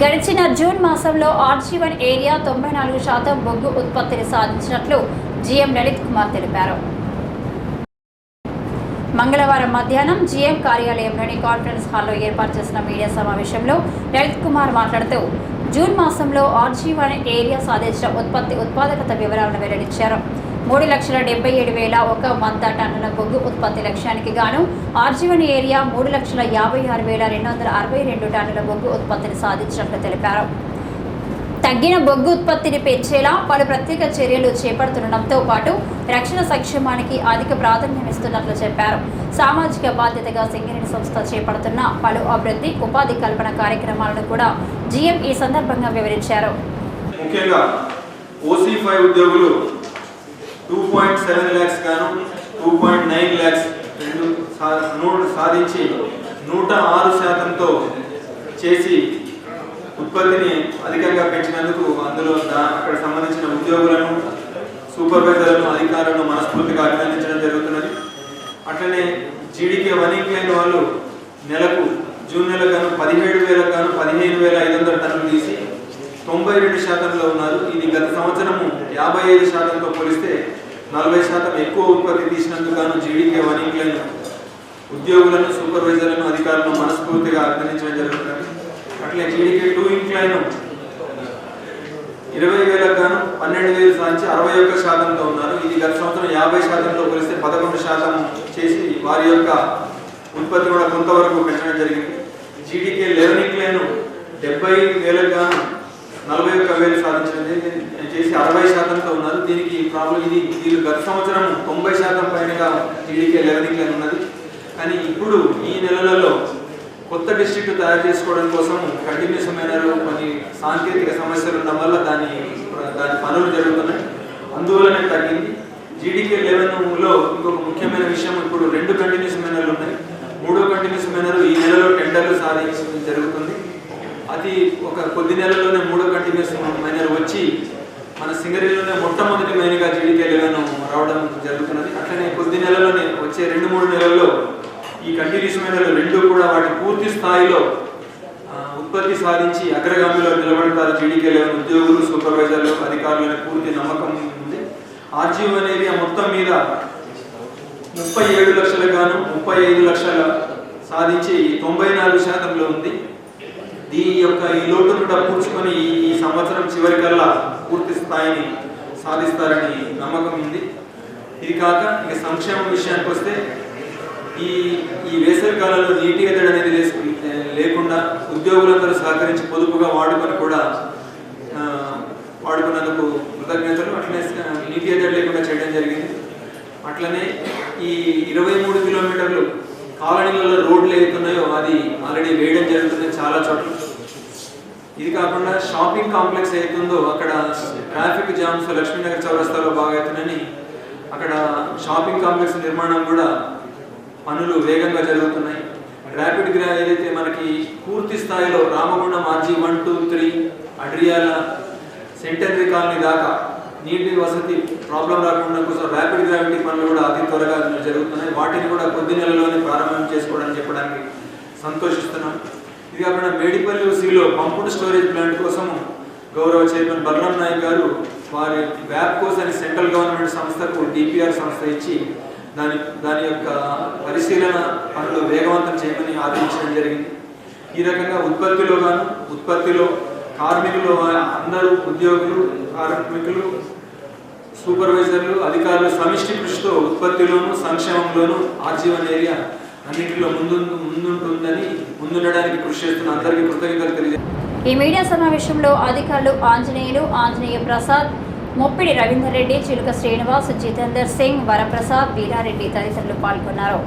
గడిచిన జూన్ మాసంలో RG one area తొంభై నాలుగు శాతం బొగ్గు ఉత్పత్తిని సాధించినట్లు జీఎం లలిత్ కుమార్ తెలిపారు. మంగళవారం మధ్యాహ్నం జీఎం కార్యాలయంలోని కాన్ఫరెన్స్ హాల్లో ఏర్పాటు చేసిన మీడియా సమావేశంలో లలిత్ కుమార్ మాట్లాడుతూ జూన్ మాసంలో ఆర్జీవన్ ఏరియా సాధించిన ఉత్పత్తి ఉత్పాదకత వివరాలను వెల్లడించారు. మూడు లక్షల డెబ్బై ఏడు వేల ఒక వంద టన్నుల బొగ్గు ఉత్పత్తి లక్ష్యానికి గాను ఆర్జీవన్ ఏరియా మూడు లక్షల యాభై ఆరు వేల రెండు వందల అరవై రెండు టన్నుల బొగ్గు ఉత్పత్తిని సాధించినట్లు తెలిపారు. తగ్గిన బొగ్గు ఉత్పత్తిని పెంచేలా పలు ప్రత్యేక చర్యలు చేపడుతుండటంతో పాటు రక్షణ సంక్షేమానికి అధిక ప్రాధాన్యం ఇస్తున్నట్లు చెప్పారు. సామాజిక బాధ్యతగా సింగరేణి సంస్థ చేపడుతున్న పలు అభివృద్ధి ఉపాధి కల్పన కార్యక్రమాలను కూడా జీఎం ఈ సందర్భంగా వివరించారు. ముఖ్యంగా ఓసీ ఫైవ్ ఉద్యోగులు టూ పాయింట్ సెవెన్ ల్యాక్స్ గాను టూ పాయింట్ నైన్ ల్యాక్స్ రెండు సా- సాధించి నూట ఆరు శాతంతో చేసి ఉత్పత్తిని అధికంగా పెంచినందుకు అందులో అక్కడ సంబంధించిన ఉద్యోగులను సూపర్వైజర్లను అధికారులను మనస్ఫూర్తిగా అభినందించడం జరుగుతున్నది. అట్లనే జీడీకే వన్ ఇంక్లైన్ వాళ్ళు నెలకు జూన్ నెల గాను పదిహేడు వేల గాను పదిహేను వేల ఐదు వందల టన్నులు తీసి తొంభై రెండు శాతంలో ఉన్నారు. ఇది గత సంవత్సరము యాభై ఐదు శాతంతో పోలిస్తే నలభై శాతం ఎక్కువ ఉత్పత్తి తీసినందుకు గాను జీడీకే వన్ ఇంక్లైన్ ఉద్యోగులను సూపర్వైజర్లను అధికారులను మనస్ఫూర్తిగా అభినందించడం జరుగుతుంది. అట్లే జీడీకే టూ ఇంక్లైన్ ఇరవై వేలకు గాను పన్నెండు వేలు సాధించి అరవై ఒక్క శాతంతో ఉన్నారు. ఇది గత సంవత్సరం యాభై శాతంతో కలిస్తే పదకొండు శాతం చేసి వారి యొక్క ఉత్పత్తి కూడా కొంతవరకు పెంచడం జరిగింది. జీడీకే లెవెన్ ఇంక్లైన్ డెబ్బై వేలకు గాను నలభై ఒక్క వేలు సాధించింది చేసి అరవై శాతంతో ఉన్నారు. దీనికి ప్రాబ్లం ఇది. వీళ్ళు గత సంవత్సరం తొంభై శాతం పైనగా టీడీకే లెవెన్ ఉన్నది. కానీ ఇప్పుడు ఈ నెలలలో కొత్త డిస్ట్రిక్ట్ తయారు చేసుకోవడం కోసం కంటిన్యూస్ మేనర్ కొన్ని సాంకేతిక సమస్యలు ఉండడం వల్ల దాని దాని పనులు జరుగుతున్నాయి. అందువల్లనే తగ్గింది. జీడీకే లెవెన్లో ఇంకొక ముఖ్యమైన విషయం ఇప్పుడు రెండు కంటిన్యూస్ మైనర్లు ఉన్నాయి. మూడో కంటిన్యూస్ మైనర్ ఈ నెలలో టెండర్లు సాధించడం జరుగుతుంది. అది ఒక కొద్ది నెలల్లోనే మూడో కంటిన్యూస్ మైనర్ వచ్చి మన సింగరేలోనే మొట్టమొదటి మేనగా జీడీకే లెవెన్ రావడం జరుగుతున్నది. అట్లనే కొద్ది నెలల్లోనే వచ్చే రెండు మూడు నెలల్లో ఈ కంటిన్యూస్ మైనర్లు రెండు కూడా వాటి పూర్తి స్థాయిలో ఉత్పత్తి సాధించి అగ్రగామిలో నిలబడతారు జీడీకే లెవెన్ ఉద్యోగులు సూపర్వైజర్లు అధికారులు అనే పూర్తి నమ్మకం ఉంది. ఆర్జీఓ అనేది ఆ మొత్తం మీద ముప్పై ఏడు లక్షల గాను ముప్పై ఐదు లక్షల సాధించి తొంభై నాలుగు శాతంలో ఉంది. దీని యొక్క ఈ లోటును కూడా ఈ- సంవత్సరం చివరికల్లా పూర్తి స్థాయిని సాధిస్తారని నమ్మకం ఉంది. ఇది కాక ఇక సంక్షేమం విషయానికి వస్తే ఈ ఈ వేసవి కాలంలో నీటి ఎద్దడి అనేది లేకుండా ఉద్యోగులందరూ సహకరించి పొదుపుగా వాడుకొని కూడా వాడుకున్నందుకు కృతజ్ఞతలు. అట్లనే నీటి ఎద్దడి లేకుండా చేయడం జరిగింది. అట్లనే ఈ ఇరవై మూడు కిలోమీటర్లు కాలనీలలో రోడ్లు ఏతున్నాయో అది ఆల్రెడీ వేయడం చాలా చోట్ల. ఇది కాకుండా షాపింగ్ కాంప్లెక్స్ అవుతుందో అక్కడ ట్రాఫిక్ జామ్స్ లక్ష్మీనగర్ చౌరస్తాలో బాగా అవుతున్నాయని అక్కడ షాపింగ్ కాంప్లెక్స్ నిర్మాణం కూడా పనులు వేగంగా జరుగుతున్నాయి. ర్యాపిడ్ గ్రా ఏదైతే మనకి పూర్తి స్థాయిలో Ramagundam RG one two three Adriyala centenary colony దాకా నీటి వసతి ప్రాబ్లం రాకుండా కోసం ర్యాపిడ్ గ్రావిటీ పనులు కూడా అతి త్వరగా జరుగుతున్నాయి. వాటిని కూడా కొద్ది నెలలోనే ప్రారంభం చేసుకోవడానికి చెప్పడానికి సంతోషిస్తున్నాం. ఇది కాకుండా మేడిపల్లి సిలో పంపుడు స్టోరేజ్ ప్లాంట్ కోసం గౌరవ చైర్మన్ బలరాం నాయక్ గారు వారి వ్యాప్కోస్ అని సెంట్రల్ గవర్నమెంట్ సంస్థకు డిపిఆర్ సంస్థ ఇచ్చి దాని దాని యొక్క పరిశీలన పనులు వేగవంతం చేయమని ఆదేశించడం జరిగింది. ఈ రకంగా ఉత్పత్తిలో గాను ఉత్పత్తిలో కార్మికులు అందరూ ఉద్యోగులు కార్మికులు సూపర్వైజర్లు అధికారులు సమిష్టి కృషితో ఉత్పత్తిలోను సంక్షేమంలోను ఆజీవన్ ఏరియా అన్నింటిలో ముందు ముందుంటుందని ముందుండడానికి కృషి చేస్తున్న అందరికీ కృతజ్ఞతలు తెలియజే ఈ మీడియా సమావేశంలో అధికారులు ఆంజనేయులు ఆంజనేయ ప్రసాద్ ముప్పిడి రవీందర్ రెడ్డి చిలుక శ్రీనివాస్ జితేందర్ సింగ్ వరప్రసాద్ వీరారెడ్డి తదితరులు పాల్గొన్నారు.